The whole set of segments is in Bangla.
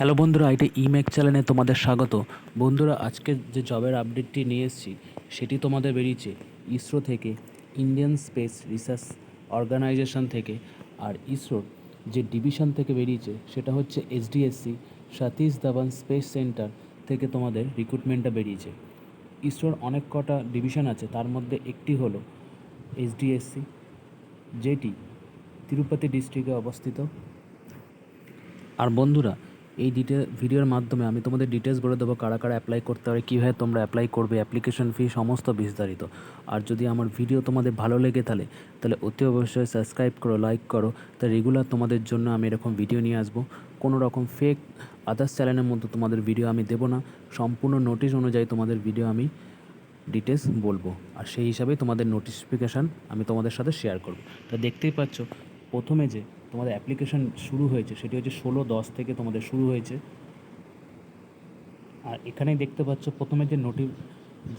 হ্যালো বন্ধুরা এটা ইমেক চ্যানেলে তোমাদের স্বাগত। বন্ধুরা, আজকে যে জবের আপডেটটি নিয়ে এসেছি, সেটি তোমাদের বেরিয়েছে ইসরো থেকে, ইন্ডিয়ান স্পেস রিসার্চ অর্গানাইজেশন থেকে। আর ইসরোর যে ডিভিশন থেকে বেরিয়েছে, সেটা হচ্ছে SDSC Satish Dhawan space centre থেকে তোমাদের রিক্রুটমেন্টটা বেরিয়েছে। ইসরোর অনেক কটা ডিভিশন আছে, তার মধ্যে একটি হলো এসডিএসসি যেটি তিরুপতি ডিস্ট্রিক্টে অবস্থিত। আর বন্ধুরা এই ডিটেল ভিডিওর মাধ্যমে আমি তোমাদের ডিটেলস বলে দেবো কারা কারা অ্যাপ্লাই করতে পারে, কীভাবে তোমরা অ্যাপ্লাই করবে অ্যাপ্লিকেশন ফি সমস্ত বিস্তারিত। আর যদি আমার ভিডিও তোমাদের ভালো লেগে তাহলে তাহলে অতি অবশ্যই সাবস্ক্রাইব করো লাইক করো, তা রেগুলার তোমাদের জন্য আমি এরকম ভিডিও নিয়ে আসব। কোনো রকম ফেক আদার্স চ্যানেলের মতো তোমাদের ভিডিও আমি দেবো না। সম্পূর্ণ নোটিশ অনুযায়ী তোমাদের ভিডিও আমি ডিটেলস বলব। আর সেই হিসাবে তোমাদের নোটিফিকেশান আমি তোমাদের সাথে শেয়ার করব। তা দেখতেই পাচ্ছ প্রথমে যে তোমাদের অ্যাপ্লিকেশান শুরু হয়েছে, সেটি হচ্ছে ষোলো দশ থেকে তোমাদের শুরু হয়েছে। আর এখানেই দেখতে পাচ্ছ প্রথমে যে নোটি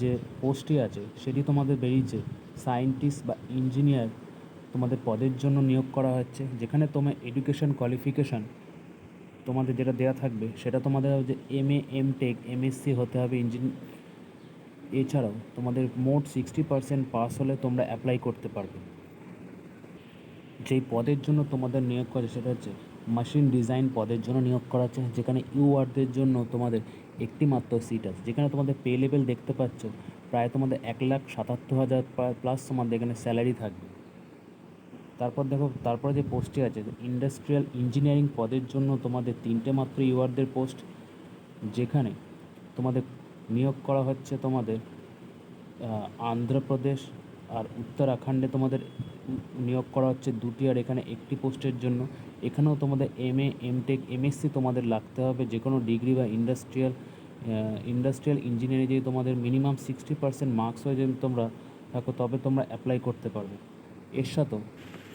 যে পোস্টটি আছে, সেটি তোমাদের বেরিয়েছে। সায়েন্টিস্ট বা ইঞ্জিনিয়ার তোমাদের পদের জন্য নিয়োগ করা হচ্ছে, যেখানে তোমার এডুকেশন কোয়ালিফিকেশান তোমাদের যেটা দেওয়া থাকবে, সেটা তোমাদের যে M E M tech M MSc হতে হবে ইঞ্জিন এছাড়াও তোমাদের মোট সিক্সটি পার্সেন্ট পাস হলে তোমরা অ্যাপ্লাই করতে পারবে। যেই পদের জন্য তোমাদের নিয়োগ করে সেটা হচ্ছে মেশিন ডিজাইন পদের জন্য নিয়োগ করা হচ্ছে। যেখানে ইউআরদের জন্য তোমাদের একটি মাত্র সিট আছে। যেখানে তোমাদের পে লেভেল দেখতে পাচ্ছ, প্রায় তোমাদের এক লাখ সাতাত্তর হাজার প্লাস তোমাদের এখানে স্যালারি থাকবে। তারপর দেখো, তারপরে যে পোস্টটি আছে ইন্ডাস্ট্রিয়াল ইঞ্জিনিয়ারিং পদের জন্য তোমাদের তিনটে মাত্র ইউআরদের পোস্ট যেখানে তোমাদের নিয়োগ করা হচ্ছে তোমাদের আন্ধ্রপ্রদেশ আর উত্তরাখণ্ডে তোমাদের নিয়োগ করা হচ্ছে দুটি আর এখানে একটি পোস্টের জন্য। এখানেও তোমাদের M E M tech MSc তোমাদের লাগতে হবে। যে কোনো ডিগ্রি বা ইন্ডাস্ট্রিয়াল ইন্ডাস্ট্রিয়াল ইঞ্জিনিয়ারিং যদি তোমাদের মিনিমাম সিক্সটি পার্সেন্ট মার্কস হয়ে যদি তোমরা থাকো, তবে তোমরা অ্যাপ্লাই করতে পারবে। এর সাথেও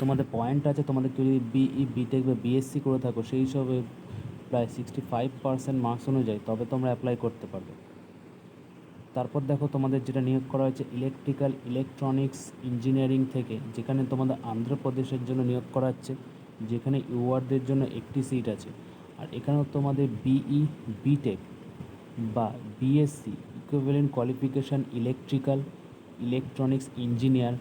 তোমাদের পয়েন্ট আছে, তোমাদের কেউ যদি বিই বিটেক বা বিএসসি করে থাকো, সেই হিসাবে প্রায় সিক্সটি ফাইভ পার্সেন্ট মার্কস অনুযায়ী তবে তোমরা অ্যাপ্লাই করতে পারবে। তারপর দেখো তোমাদের যেটা নিয়োগ করা হয়েছে ইলেকট্রিক্যাল ইলেকট্রনিক্স ইঞ্জিনিয়ারিং থেকে, যেখানে তোমাদের অন্ধ্রপ্রদেশের জন্য নিয়োগ করা হচ্ছে, যেখানে ইউআরদের জন্য একটি সিট আছে। আর এখানেও তোমাদের বিই বিটেক বা BSc equivalent qualification electrical electronics engineer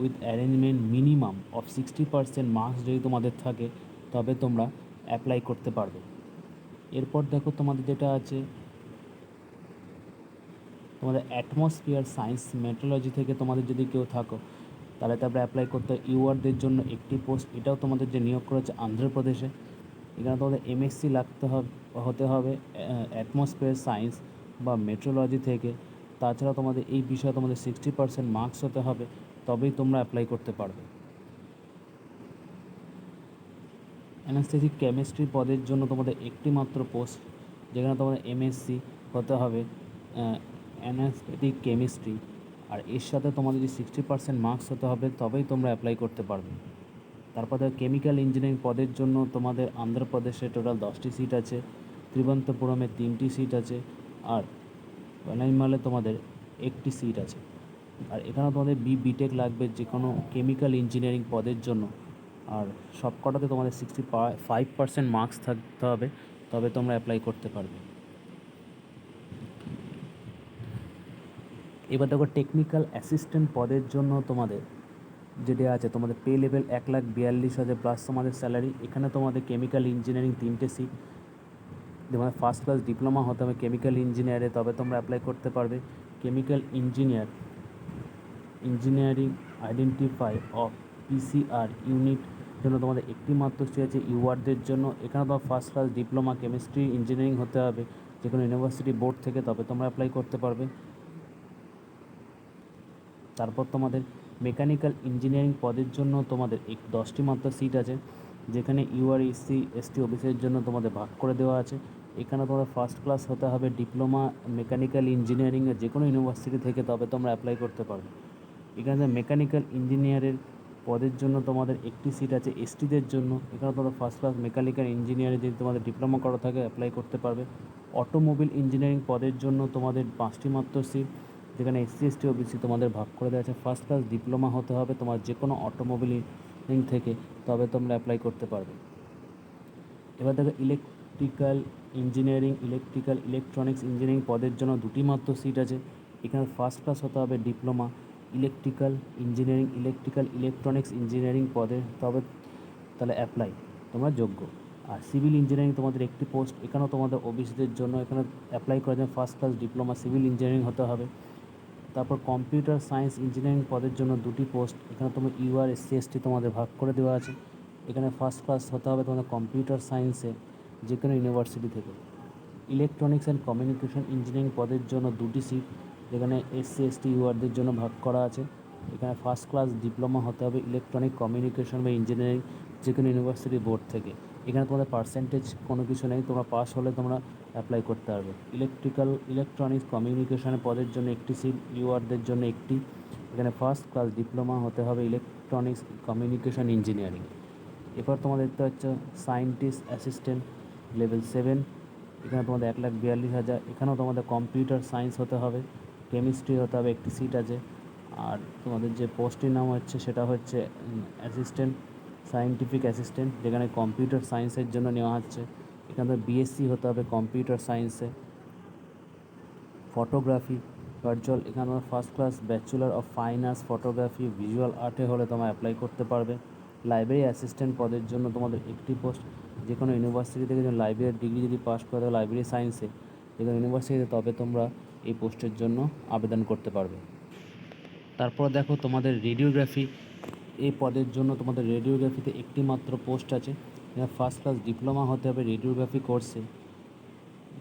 with arrangement minimum of sixty percent marks যদি তোমাদের থাকে, তবে তোমরা অ্যাপ্লাই করতে পারবে। এরপর দেখো তোমাদের যেটা আছে তোমাদের অ্যাটমসফিয়ার সায়েন্স মেট্রোলজি থেকে তোমাদের যদি কেউ থাকো, তাহলে তারপরে অ্যাপ্লাই করতে ইউআরদের জন্য একটি পোস্ট এটাও তোমাদের যে নিয়োগ করেছে হচ্ছে অন্ধ্রপ্রদেশে এখানে তোমাদের এমএসসি লাগতে হবে, হতে হবে অ্যাটমসফিয়ার সায়েন্স বা মেট্রোলজি থেকে। তাছাড়া তোমাদের এই বিষয়ে তোমাদের সিক্সটি পার্সেন্ট মার্কস হতে হবে, তবেই তোমরা অ্যাপ্লাই করতে পারবে। অ্যানাস্থেটিক কেমিস্ট্রি পদের জন্য তোমাদের একটি মাত্র পোস্ট যেখানে তোমাদের এমএসসি হতে হবে অ্যানাস্থেটিক কেমিস্ট্রি, আর এর সাথে তোমাদের যদি সিক্সটি পার্সেন্ট মার্কস হতে হবে, তবেই তোমরা অ্যাপ্লাই করতে পারবে। তারপর দেখো কেমিক্যাল ইঞ্জিনিয়ারিং পদের জন্য তোমাদের অন্ধ্রপ্রদেশে টোটাল দশটি সিট আছে ত্রিবন্তপুরমে তিনটি সিট আছে, আর বেনাইমালে তোমাদের একটি সিট আছে। আর এখানেও তোমাদের বি বিটেক লাগবে যে কোনো কেমিক্যাল ইঞ্জিনিয়ারিং পদের জন্য। আর সবকটাতে তোমাদের সিক্সটি ফাইভ পার্সেন্ট মার্কস থাকতে হবে, তবে তোমরা অ্যাপ্লাই করতে পারবে। এবার দেখো টেকনিক্যাল অ্যাসিস্ট্যান্ট পদের জন্য তোমাদের যেটা আছে, তোমাদের পে লেভেল এক লাখ বিয়াল্লিশ হাজার প্লাস তোমাদের স্যালারি এখানে তোমাদের কেমিক্যাল ইঞ্জিনিয়ারিং তিনটে সিট তোমাদের ফার্স্ট ক্লাস ডিপ্লোমা হতে হবে কেমিক্যাল ইঞ্জিনিয়ারে তবে তোমরা অ্যাপ্লাই করতে পারবে। Chemical engineer engineering identify of PCR unit জন্য তোমাদের একটি মাত্র সিট আছে ইউআরদের জন্য। এখানে তোমার first class diploma chemistry engineering হতে হবে যে কোনো ইউনিভার্সিটি বোর্ড থেকে, তবে তোমরা অ্যাপ্লাই করতে পারবে। তারপর তোমাদের মেকানিক্যাল ইঞ্জিনিয়ারিং পদের জন্য তোমাদের এক দশটি মাত্র সিট আছে, যেখানে ইউআর এসসি এসটি অফিসের জন্য তোমাদের ভাগ করে দেওয়া আছে। এখানে তোমাদের ফার্স্ট ক্লাস হতে হবে ডিপ্লোমা মেকানিক্যাল ইঞ্জিনিয়ারিংয়ে যে কোনো ইউনিভার্সিটি থেকে তবে তোমরা অ্যাপ্লাই করতে পারবে এখানে মেকানিক্যাল ইঞ্জিনিয়ারের পদের জন্য তোমাদের একটি সিট আছে এসটিদের জন্য। এখানে তোমাদের ফার্স্ট ক্লাস মেকানিক্যাল ইঞ্জিনিয়ারে যদি তোমাদের ডিপ্লোমা করা থাকে অ্যাপ্লাই করতে পারবে। অটোমোবিল ইঞ্জিনিয়ারিং পদের জন্য তোমাদের পাঁচটি মাত্র সিট যেখানে এসসি এসটি ওবিসি তোমাদের ভাগ করে দেওয়া আছে। ফার্স্ট ক্লাস ডিপ্লোমা হতে হবে তোমার যে কোনো অটোমোবিল থেকে, তবে তোমরা অ্যাপ্লাই করতে পারবে। এবার দেখো electrical engineering electrical electronics engineering পদের জন্য দুটি মাত্র সিট আছে। এখানে ফার্স্ট ক্লাস হতে হবে diploma electrical engineering electrical electronics engineering পদে, তবে তাহলে অ্যাপ্লাই তোমরা যোগ্য। আর সিভিল ইঞ্জিনিয়ারিং তোমাদের একটি পোস্ট এখানেও তোমাদের ওবিসিদের জন্য এখানে অ্যাপ্লাই করার জন্য first class diploma civil engineering হতে হবে। তারপর কম্পিউটার সায়েন্স ইঞ্জিনিয়ারিং পদের জন্য দুটি পোস্ট। এখানে তোমার ইউআর এসসি এসটি তোমাদের ভাগ করে দেওয়া আছে। এখানে ফার্স্ট ক্লাস হতে হবে তোমাদের কম্পিউটার সায়েন্সে যে কোনো ইউনিভার্সিটি থেকে। ইলেকট্রনিক্স অ্যান্ড কমিউনিকেশন ইঞ্জিনিয়ারিং পদের জন্য দুটি সিট যেখানে এসসি এসটি ইউআরদের জন্য ভাগ করা আছে। এখানে ফার্স্ট ক্লাস ডিপ্লোমা হতে হবে ইলেকট্রনিক কমিউনিকেশন বা ইঞ্জিনিয়ারিং যে কোনো ইউনিভার্সিটি বোর্ড থেকে। এখানে তোমাদের পার্সেন্টেজ কোনো কিছু নেই, তোমরা পাস হলে তোমরা অ্যাপ্লাই করতে পারবে। ইলেকট্রিক্যাল ইলেকট্রনিক্স কমিউনিকেশনের পদের জন্য একটি সিট ইউআরদের জন্য একটি। এখানে ফার্স্ট ক্লাস ডিপ্লোমা হতে হবে ইলেকট্রনিক্স কমিউনিকেশন ইঞ্জিনিয়ারিং এরপর তোমাদের দেখতে হচ্ছে সায়েন্টিস্ট অ্যাসিস্ট্যান্ট লেভেল সেভেন এখানে তোমাদের এক লাখ বিয়াল্লিশ হাজার। এখানেও তোমাদের কম্পিউটার সায়েন্স হতে হবে কেমিস্ট্রি হতে হবে, একটি সিট আছে। আর তোমাদের যে পোস্টটির নাম হচ্ছে সেটা হচ্ছে অ্যাসিস্ট্যান্ট সায়েন্টিফিক অ্যাসিস্ট্যান্ট যেখানে কম্পিউটার সায়েন্সের জন্য নেওয়া হচ্ছে। এখানে বিএসসি হতে হবে কম্পিউটার সায়েন্সে ফটোগ্রাফি ভার্চুয়াল এখানে first class bachelor of fine arts photography visual আর্টে হলে তোমরা অ্যাপ্লাই করতে পারবে। লাইব্রেরি অ্যাসিস্ট্যান্ট পদের জন্য তোমাদের একটি পোস্ট যে কোনো ইউনিভার্সিটি থেকে যদি লাইব্রেরির ডিগ্রি যদি পাস করে থাকো লাইব্রেরি সায়েন্সে যে কোনো ইউনিভার্সিটিতে তবে তোমরা এই পোস্টের জন্য আবেদন করতে পারবে। তারপর দেখো তোমাদের রেডিওগ্রাফি এই পদের জন্য তোমাদের রেডিওগ্রাফিতে একটি মাত্র পোস্ট আছে ফার্স্ট ক্লাস ডিপ্লোমা হতে হবে রেডিওগ্রাফি কোর্সে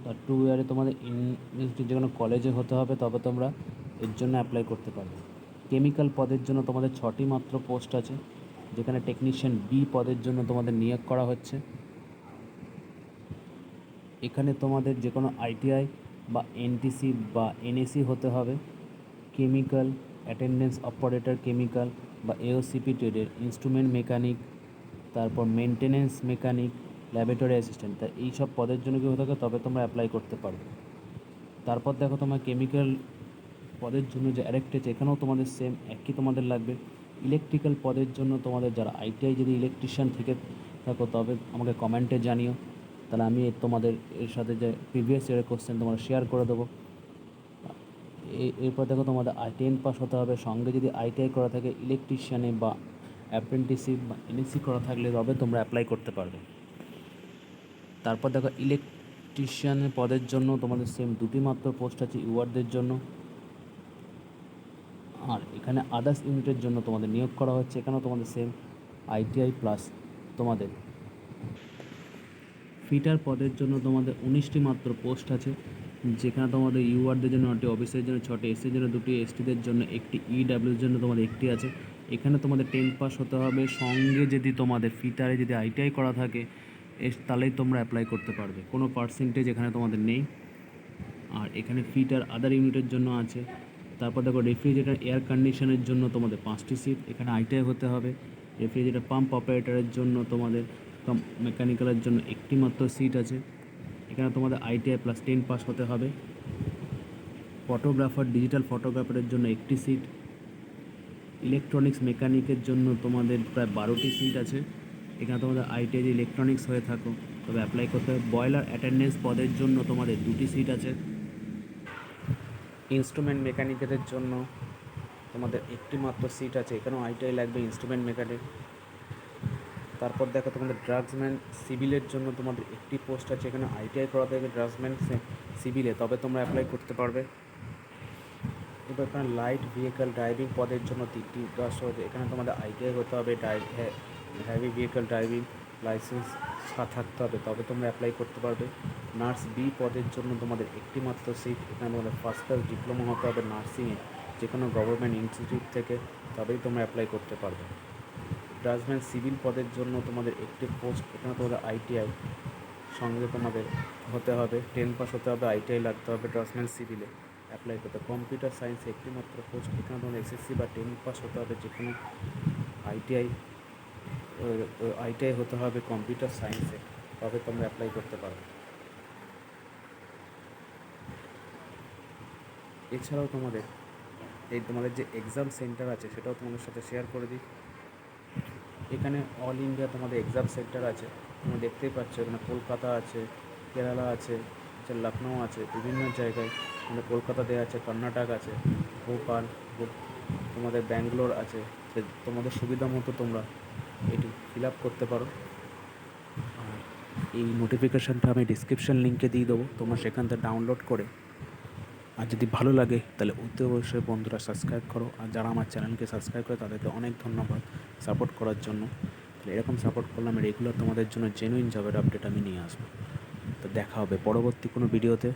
বা টু ইয়ারে তোমাদের ইনস্টিটিউট যে কোনো কলেজে হতে হবে, তবে তোমরা এর জন্য অ্যাপ্লাই করতে পারবে। কেমিক্যাল পদের জন্য তোমাদের ছটি মাত্র পোস্ট আছে, যেখানে টেকনিশিয়ান বি পদের জন্য তোমাদের নিয়োগ করা হচ্ছে। এখানে তোমাদের যে কোনো আইটিআই বা এনটিসি বা এনএসি হতে হবে। কেমিক্যাল অ্যাটেন্ডেন্স অপারেটর কেমিক্যাল বা এওসিপি ট্রেডের ইনস্ট্রুমেন্ট মেকানিক তারপর মেনটেনেন্স মেকানিক ল্যাবরেটরি অ্যাসিস্ট্যান্ট তা এই সব পদের জন্য কি হতে থাকে? তবে তোমরা অ্যাপ্লাই করতে পারবে। তারপর দেখো তোমার কেমিক্যাল পদের জন্য যে আছে, এখানেও তোমাদের সেম একই তোমাদের লাগবে। ইলেকট্রিক্যাল পদের জন্য তোমাদের যারা আইটিআই যদি ইলেকট্রিশিয়ান থেকে থাকো, তবে আমাকে কমেন্টে জানিও। তাহলে আমি তোমাদের এর সাথে যে প্রিভিয়াস ইয়ারের কোশ্চেন তোমার শেয়ার করে দেবো। এরপর দেখো তোমাদের আই টেন পাস হতে হবে। সঙ্গে যদি আইটিআই করা থাকে ইলেকট্রিশিয়ানে বা অ্যাপ্রেন্টিসিপ বা এনএসসি করা থাকলে তবে তোমরা অ্যাপ্লাই করতে পারবে। তারপর দেখো ইলেকট্রিশিয়ানের পদের জন্য তোমাদের সেম দুটি মাত্র পোস্ট আছে ইউয়ারদের জন্য। আর এখানে আদার্স ইউনিটের জন্য তোমাদের নিয়োগ করা হচ্ছে। এখানেও তোমাদের সেম আইটিআই প্লাস তোমাদের। ফিটার পদের জন্য তোমাদের উনিশটি মাত্র পোস্ট আছে। যেখানে তোমাদের ইউআরদের জন্য নটি অফিসের জন্য ছটি এসির জন্য দুটি, এসটিদের জন্য একটি, ইডাব্লিউর জন্য তোমাদের একটি আছে। এখানে তোমাদের টেন পাস হতে হবে। সঙ্গে যদি তোমাদের ফিটারে যদি আইটিআই করা থাকে তাহলেই তোমরা অ্যাপ্লাই করতে পারবে। কোনো পার্সেন্টেজ এখানে তোমাদের নেই। আর এখানে ফিটার আদার ইউনিটের জন্য আছে। তারপর দেখো রেফ্রিজারেটার এয়ার কন্ডিশনের জন্য তোমাদের পাঁচটি সিট এখানে আইটিআই হতে হবে। রেফ্রিজারেটর পাম্প অপারেটরের জন্য তোমাদের মেকানিক্যালের জন্য একটি মাত্র সিট আছে। এখানে তোমাদের আইটিআই প্লাস টেন পাস হতে হবে। ফটোগ্রাফার ডিজিটাল ফটোগ্রাফারের জন্য একটি সিট ইলেকট্রনিক্স মেকানিকের জন্য তোমাদের প্রায় বারোটি সিট আছে। এখানে তোমাদের আইটিআই ইলেকট্রনিক্স হয়ে থাকো। তবে অ্যাপ্লাই করতে হবে। বয়লার অ্যাটেন্ডেন্স পদের জন্য তোমাদের দুটি সিট আছে। ইনস্ট্রুমেন্ট মেকানিকের জন্য তোমাদের একটি মাত্র সিট আছে। এখানেও আইটিআই লাগবে ইনস্ট্রুমেন্ট মেকানিক তারপর দেখো তোমাদের ড্রাগসম্যান সিভিলের জন্য তোমাদের একটি পোস্ট আছে, এখানে আইটিআই করা থাকে ড্রাগসম্যান সিভিলে, তবে তোমরা অ্যাপ্লাই করতে পারবে। এবার এখানে লাইট ভেহিক্যাল ড্রাইভিং পদের জন্য তিনটি দশ এখানে তোমাদের আইটিআই হতে হবে হ্যাভি ভেহিক্যাল ড্রাইভিং লাইসেন্স থাকতে হবে, তবে তোমরা অ্যাপ্লাই করতে পারবে। নার্স বি পদের জন্য তোমাদের একটি মাত্র সিট এখানে তোমাদের ফার্স্ট ক্লাস ডিপ্লোমা হতে হবে নার্সিংয়ে যে কোনো গভর্নমেন্ট ইনস্টিটিউট থেকে, তবেই তোমরা অ্যাপ্লাই করতে পারবে। ড্রাজম্যান সিভিল পদের জন্য তোমাদের একটি পোস্ট এখানে তোমাদের আইটিআই সঙ্গে তোমাদের হতে হবে টেন পাস হতে হবে আইটিআই লাগতে হবে ড্রাজম্যান সিভিলে অ্যাপ্লাই করতে। কম্পিউটার সায়েন্সে একটি মাত্র পোস্ট এখানে তোমাদের এসএসসি বা টেন পাস হতে হবে যে কোনো আইটিআই আইটিআই হতে হবে কম্পিউটার সায়েন্সে তবে তোমরা অ্যাপ্লাই করতে পারো। এছাড়াও তোমাদের, এই তোমাদের যে এক্সাম সেন্টার আছে, সেটাও তোমাদের সাথে শেয়ার করে দিই। এখানে অল ইন্ডিয়া তোমাদের এক্সাম সেন্টার আছে। তোমরা দেখতেই পাচ্ছ, এখানে কলকাতা আছে, কেরালা আছে লখনৌ আছে, বিভিন্ন জায়গায়। মানে কলকাতাতে আছে, কর্ণাটক আছে, ভোপাল তোমাদের ব্যাঙ্গালোর আছে। তোমাদের সুবিধা মতো তোমরা এটি ফিল আপ করতে পারো। আর এই নোটিফিকেশানটা আমি ডিসক্রিপশান লিঙ্কে দিয়ে দেবো। তোমরা সেখান থেকে ডাউনলোড করে আর যদি ভালো লাগে, তাহলে অতি অবশ্যই বন্ধুরা সাবস্ক্রাইব করো। আর যারা আমার চ্যানেলকে সাবস্ক্রাইব করে, তাদেরকে অনেক ধন্যবাদ সাপোর্ট করার জন্য। তাহলে এরকম সাপোর্ট করলে আমি রেগুলার তোমাদের জন্য জেনুইন জবের আপডেট আমি নিয়ে আসব। তো দেখা হবে পরবর্তী কোনো ভিডিওতে